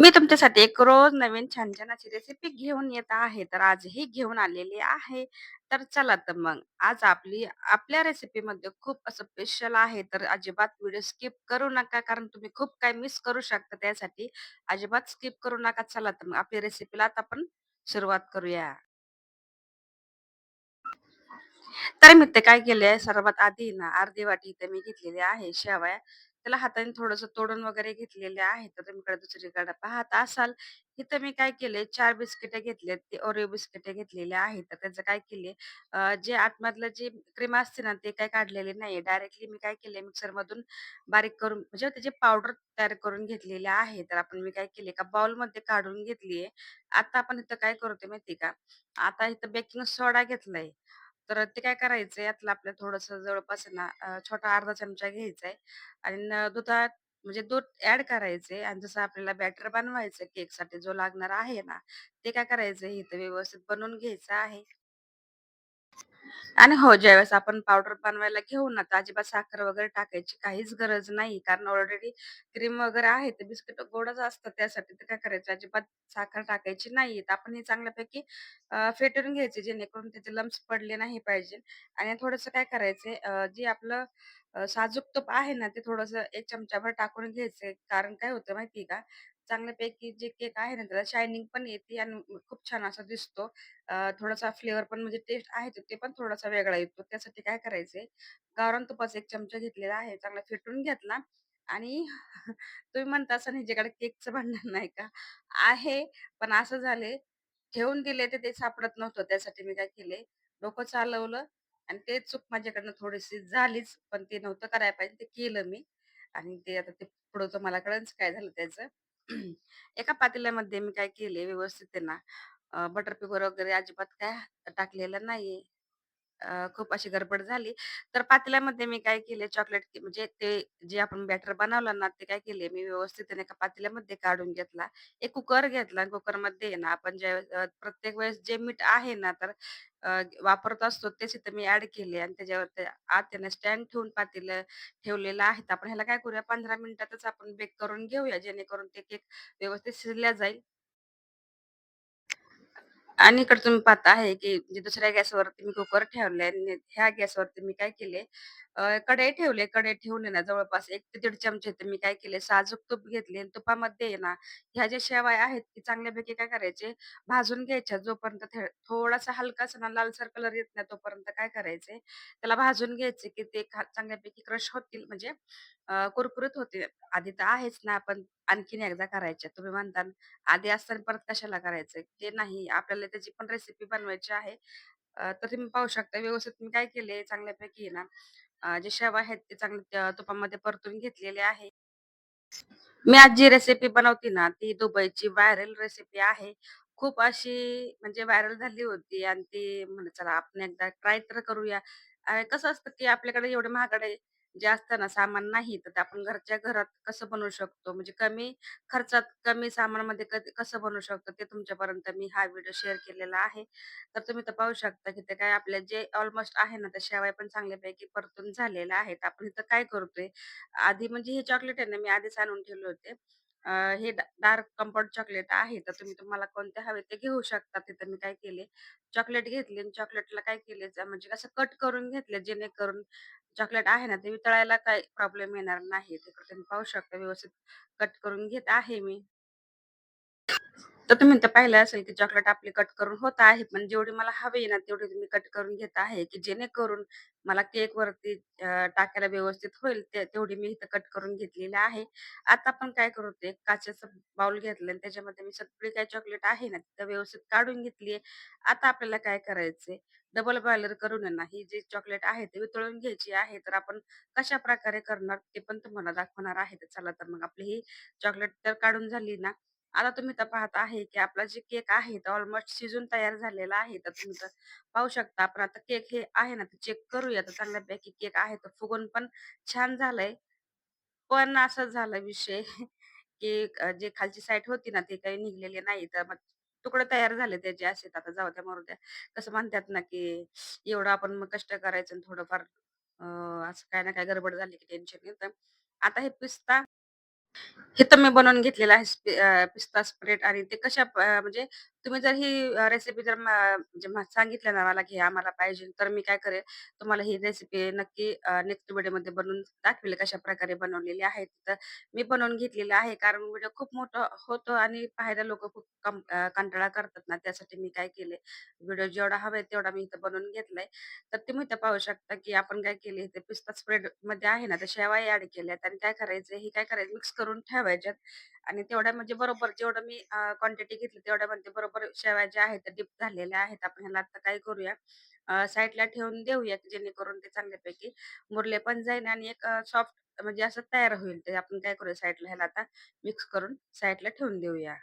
मी तुमच्यासाठी एक रोज नवीन छान-छान अशी रेसिपी घेऊन येत आहे. तर आजही घेऊन आलेली आहे. तर चला तर मग आज आपली आपल्या रेसिपीमध्ये खूप असं स्पेशल आहे. तर अजिबात व्हिडिओ स्किप करू नका. कारण तुम्ही खूप काही मिस करू शकता त्यासाठी अजिबात स्किप करू नका. चला तर मग आपली रेसिपीला आता आपण सुरुवात करूया. तर मी ते काय केले सर्वात आधी ना अर्धी वाटी इथे मी घेतलेली आहे शेवया. त्याला हाताने थोडंसं तोडून वगैरे घेतलेले आहे. तर तुम्ही दुसरीकडे पाहत असाल, इथं मी काय केलंय चार बिस्किटे घेतलेत. ते ओरिओ बिस्किटे घेतलेले आहेत. तर त्याचं काय केले अ, जे आतमधलं जे क्रीम असते ना, ते काय काढलेले नाहीये. डायरेक्टली मी काय केलंय मिक्सरमधून बारीक करून म्हणजे हो, त्याची पावडर तयार करून घेतलेली आहे. तर आपण मी काय केले का बाउलमध्ये काढून घेतलीये. आता आपण इथं काय करतोय माहिती का? आता इथं बेकिंग सोडा घेतलाय. तर ते काय करायचंय यातलं आपल्याला थोडंसं जवळपास आहे ना अ, छोटा अर्धा चमचा घ्यायचा आहे आणि न दुधात म्हणजे दूध ऍड करायचंय आणि जसं आपल्याला बॅटर बनवायचं केकसाठी जो लागणार आहे ना, ते काय करायचंय इथं व्यवस्थित बनवून घ्यायचं आहे. आणि हो, ज्यावेळेस आपण पावडर बनवायला घेऊ ना, तर अजिबात साखर वगैरे टाकायची काहीच गरज नाही. कारण ऑलरेडी क्रीम वगैरे आहे, ते बिस्किट गोडच असतं. त्यासाठी तर काय करायचं, अजिबात साखर टाकायची नाही. तर आपण हे चांगल्यापैकी अ, फेटून घ्यायचे, जेणेकरून त्याचे लम्प्स पडले नाही पाहिजे. आणि थोडंसं काय करायचंय, अ, जे आपलं अ, साजूक तूप आहे ना, ते थोडंसं 1 चमचाभर टाकून घ्यायचंय. कारण काय होतं माहिती का, चांगल्यापैकी जे केक आहे ना, त्याला शायनिंग पण येते आणि खूप छान असा दिसतो. थोडासा फ्लेवर पण म्हणजे टेस्ट आहे तो, ते पण थोडासा वेगळा येतो. त्यासाठी काय करायचंय, गावरान तुपाचा एक चमचा घेतलेला आहे. चांगला फेटून घेतला आणि तुम्ही म्हणता असं ह्याच्याकडे केकचं भांडण नाही का? आहे, पण असं झाले ठेवून दिले तर ते सापडत नव्हतं. त्यासाठी मी काय केले डोकं चालवलं आणि ते चूक माझ्याकडनं थोडीशी झालीच. पण ते नव्हतं करायला पाहिजे, ते केलं मी आणि ते आता ते पुढं तुम्हाला कळंच काय झालं त्याचं. एका पातेल्यामध्ये मी काय केले, व्यवस्थित आहे ना अ, बटर पेपर वगैरे अजिबात काय टाकलेलं नाहीये. अ, खूप अशी गडबड झाली. तर पातेल्यामध्ये मी काय केले चॉकलेट म्हणजे ते जे आपण बॅटर बनवलं ना, ते काय केले मी व्यवस्थित एका पातेल्यामध्ये काढून घेतला. एक कुकर घेतला आणि कुकरमध्ये आहे ना आपण ज्यावेळेस अ, प्रत्येक वेळेस जे मीठ आहे ना, तर अ, वापरत असतो तेच इथे मी ॲड केले आणि त्याच्यावर ते आत आहे ना स्टँड ठेवून पातेलं ठेवलेलं आहे. तर आपण ह्याला काय करूया 15 मिनिटातच आपण बेक करून घेऊया, जेणेकरून ते केक व्यवस्थित शिजल्या जाईल. आणि इकडे तुम्ही पाहता आहे, की म्हणजे दुसऱ्या गॅसवरती मी कुकर ठेवलाय आणि ह्या गॅसवरती मी काय केले, अ, कढई ठेवले. कढई ठेवून आहे ना, जवळपास 1 ते दीड चमचे तर मी काय केले, साजूक तूप घेतले आणि तुपामध्ये आहे ना, ह्या ज्या शेवया आहेत, की चांगल्यापैकी काय करायचे, भाजून घ्यायच्या. जोपर्यंत थे थोडासा हलकासा ना लालसर कलर येत नाही, तोपर्यंत काय करायचे त्याला भाजून घ्यायचे, की ते खा चांगल्यापैकी क्रश होतील म्हणजे अ, कुरकुरीत होतील. आधी तर आहेच ना, आपण आणखीन एकदा करायच्या. तुम्ही म्हणता आधी असताना परत कशाला करायचं ते नाही. आपल्याला त्याची पण रेसिपी बनवायची आहे. अ, तर तुम्ही पाहू शकता व्यवस्थित मी काय केले चांगल्यापैकी आहे ना, अ, जे शव आहेत ते चांगले तुपामध्ये परतून घेतलेले आहे. मी आज जी रेसिपी बनवते ना, ती दुबईची व्हायरल रेसिपी आहे. खूप अशी म्हणजे व्हायरल झाली होती आणि ती म्हणलं चला आपण एकदा ट्राय तर करूया. अ, कसं असतं, की आपल्याकडे एवढे महागडे जे असतं ना सामान नाही, तर ते आपण घरच्या घरात कसं बनवू शकतो, म्हणजे कमी खर्चात, कमी सामानामध्ये क कसं बनवू शकतो, ते तुमच्यापर्यंत मी हा व्हिडिओ शेअर केलेला आहे. तर तुम्ही तर पाहू शकता, की ते काय आपल्या जे ऑलमोस्ट आहे ना, त्या शेवाय पण चांगल्यापैकी परतून झालेल्या आहेत. आपण इथं काय करतोय, आधी म्हणजे हे चॉकलेट आहे ना, मी आधीच आणून ठेवले होते. हे डार्क कम्फर्ट चॉकलेट आहे, तर तुम्ही तुम्हाला कोणते हवे ते घेऊ शकता. तिथं मी काय केले, चॉकलेट घेतली आणि चॉकलेटला काय केले, ज म्हणजे असं कट करून घेतले, जेणेकरून चॉकलेट आहे ना, ते वितळायला काही प्रॉब्लेम येणार नाही. तिकडे तुम्ही पाहू शकता, व्यवस्थित कट करून घेत आहे मी. तर तुम्ही तर पाहिलं असेल, की चॉकलेट आपली कट करून होत आहे. पण जेवढी मला हवी आहे ना, तेवढी मी कट करून घेत आहे, की जेणेकरून मला केकवरती अ, टाकायला व्यवस्थित होईल. ते तेवढी मी इथं कट करून घेतलेली आहे. आता आपण काय करू, ते काचेचं बाउल घेतलं आणि त्याच्यामध्ये मी सगळी काही चॉकलेट आहे ना, तिथं व्यवस्थित काढून घेतली आता आपल्याला काय करायचंय, डबल बॉयलर करून आहे ना, ही जी चॉकलेट आहे, ते वितळून घ्यायची आहे. तर आपण कशा प्रकारे करणार, ते पण तुम्हाला दाखवणार आहे. तर चला, तर मग आपली ही चॉकलेट तर काढून झाली ना, आता तुम्ही तर पाहत आहे, की आपला जे केक आहे तर ऑलमोस्ट शिजून तयार झालेला आहे. तर तुम्ही तर पाहू शकता. आपण आता केक हे आहे ना, तर चेक करूया. तर चांगल्यापैकी केक आहे, तर फुगून पण छान झालंय. पण असं झालं विषय, की जे खालची साईड होती ना, ते काही निघलेले नाही. तर मग तुकडे तयार झाले त्याचे असे आता जाऊ त्या मरू द्या. कसं म्हणतात ना, की एवढं आपण मग कष्ट करायचं थोडंफार असं काही ना काय गडबड झाली की टेन्शन येतं. आता हे पिस्ता हे तर मी बनवून घेतलेलं आहे अ, पिस्ता स्प्रेड आणि ते कशा प म्हणजे तुम्ही जर ही अ, रेसिपी जर म म्हणजे सांगितलं ना मला, की आम्हाला पाहिजे, तर मी काय करेल, तुम्हाला ही रेसिपी नक्की अ, नेक्स्ट व्हिडिओमध्ये बनवून दाखवेल कशाप्रकारे बनवलेली आहे. तर मी बनवून घेतलेली आहे, कारण व्हिडिओ खूप मोठं होतो आणि पाहायला लोकं खूप कं अ, कंटाळा करतात ना, त्यासाठी मी काय केले, व्हिडिओ जेवढा हवा आहे तेवढा मी इथं बनवून घेतलाय. तर तुम्ही इथं पाहू शकता, की आपण काय केले, ते पिस्ता स्प्रेडमध्ये आहे ना, त्या शेवाळ्या ॲड केल्यात आणि काय करायचं, हे काय करायचं? मिक्स करून ठेवायच्यात आणि तेवढ्या म्हणजे बरोबर जेवढं मी क्वांटिटी घेतली तेवढ्या म्हणजे बरोबर शेवया ज्या आहेत डिप झालेल्या आहेत. आपण ह्याला आता काय करूया साईडला ठेवून देऊया, जेणेकरून ते चांगल्यापैकी मुरले पण जाईल आणि एक सॉफ्ट म्हणजे असं तयार होईल. ते आपण काय करूया साईडला ह्याला आता मिक्स करून साईडला ठेवून देऊया.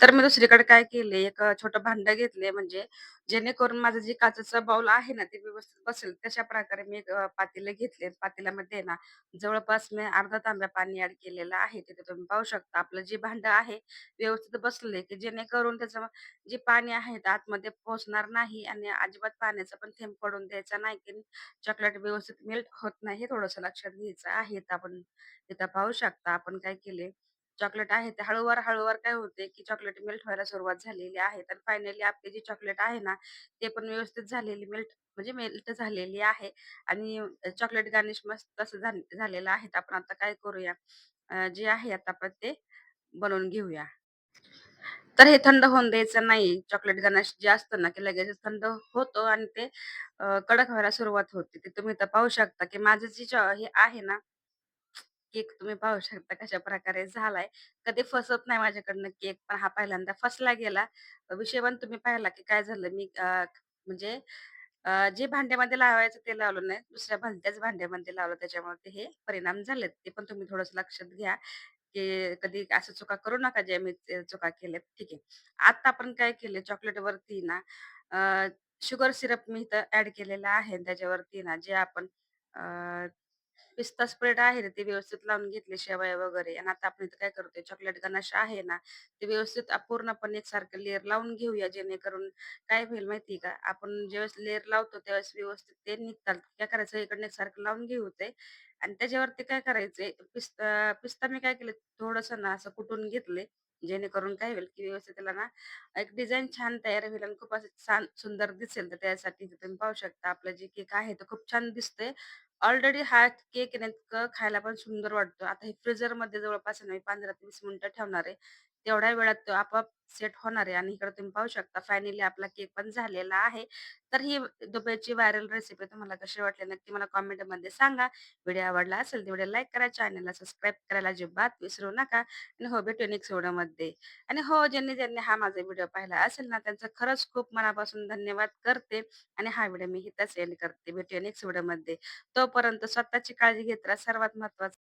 तर मी दुसरीकडे काय केले, एक छोटं भांडं घेतले म्हणजे जेणेकरून माझं जे काचेचं बाऊल आहे ना, ते व्यवस्थित बसेल तशा प्रकारे मी एक अ, पातेलं घेतले. पातेल्यामध्ये ना जवळपास मी अर्धा तांब्या पाणी ऍड केलेलं आहे. तिथे तुम्ही पाहू शकता. आपलं जे भांडं आहे व्यवस्थित बसले की जेणेकरून त्याचं जे पाणी आहे ते आतमध्ये पोहोचणार नाही आणि अजिबात पाण्याचा पण थेंब पडून द्यायचा नाही, की चॉकलेट व्यवस्थित मेल्ट होत नाही. हे थोडंसं लक्षात घ्यायचं आहे. तर आपण तिथं पाहू शकता. आपण काय केले चॉकलेट आहे ते हळूवार, हळूवार काय होते, की चॉकलेट मेल्ट व्हायला सुरुवात झालेली आहे. तर फायनली आपली जी चॉकलेट आहे ना, ते पण व्यवस्थित झालेली मेल्ट म्हणजे मेल्ट झालेली आहे आणि चॉकलेट गार्निश मस्त असं झालेलं आहे. आपण आता काय करूया, जे आहे आता आपण ते बनवून घेऊया. तर हे थंड होऊन द्यायचं नाही. चॉकलेट गणेश जे असतं ना, की लगेचच थंड होतो आणि ते कडक व्हायला सुरुवात होते. ते तुम्ही तर पाहू शकता, की माझं जे हे आहे ना केक तुम्ही पाहू शकता कशा प्रकारे झालाय. कधी फसत नाही माझ्याकडनं केक, पण हा पहिल्यांदा फसला गेला. विषय पण तुम्ही पाहिला, की काय झालं मी अ, म्हणजे अ, जे भांड्यामध्ये लावायचं ते लावलं नाही. दुसऱ्या भलत्याच भांड्यामध्ये लावलं त्याच्यामुळे ते हे परिणाम झालेत. ते पण तुम्ही थोडंसं लक्षात घ्या, की कधी असं चुका करू नका ज्या मी ते चुका केल्यात. ठीक आहे. आता आपण काय केलं चॉकलेटवरती ना शुगर सिरप मी इथं ॲड केलेलं आहे. त्याच्यावरती ना जे आपण पिस्ता स्प्रेड आहे ना, ते व्यवस्थित लावून घेतले शेवया वगैरे आणि आता आपण इथं काय करतोय चॉकलेट गनाश आहे ना, ते व्यवस्थित अ, पूर्णपणे एकसारखं लेयर लावून घेऊया जेणेकरून काय होईल माहिती आहे का? आपण ज्यावेळेस लेयर लावतो त्यावेळेस व्यवस्थित ते निघतात. काय करायचं इकडनं एकसारखं लावून घेऊ ते आणि त्याच्यावरती काय करायचंय पिस्ता पिस्ता मी काय केलं थोडंसं ना असं कुटून घेतले. जेणेकरून काय होईल, की व्यवस्थित त्याला ना एक डिझाईन छान तयार होईल आणि खूप असं छान सुंदर दिसेल. तर त्यासाठी तुम्ही पाहू शकता आपलं जे केक आहे तो खूप छान दिसतंय. ऑलरेडी हा केक आहे ना इतकं खायला पण सुंदर वाटतो. आता हे फ्रीझरमध्ये जवळपास आहे ना मी 15 ते 20 मिनिटं ठेवणार आहे. तेवढ्या वेळात तो आपोआप सेट होणार आहे आणि इकडे तुम्ही पाहू शकता फायनली आपला केक पण झालेला आहे. तर ही दुबईची व्हायरल रेसिपी तुम्हाला कशी वाटली नक्की मला कमेंटमध्ये सांगा. व्हिडिओ आवडला असेल तर व्हिडिओ लाईक करा, चॅनलला सबस्क्राईब करायला अजिबात विसरू नका. आणि हो भेटू नेक्स्ट व्हिडिओमध्ये. आणि हो ज्यांनी ज्यांनी हा माझा व्हिडिओ पाहिला असेल ना त्यांचं खरंच खूप मनापासून धन्यवाद करते आणि हा व्हिडिओ मी हिताच एंड करते. भेटूया नेक्स्ट व्हिडिओमध्ये. तोपर्यंत स्वतःची काळजी घेत राहा सर्वात महत्वाचं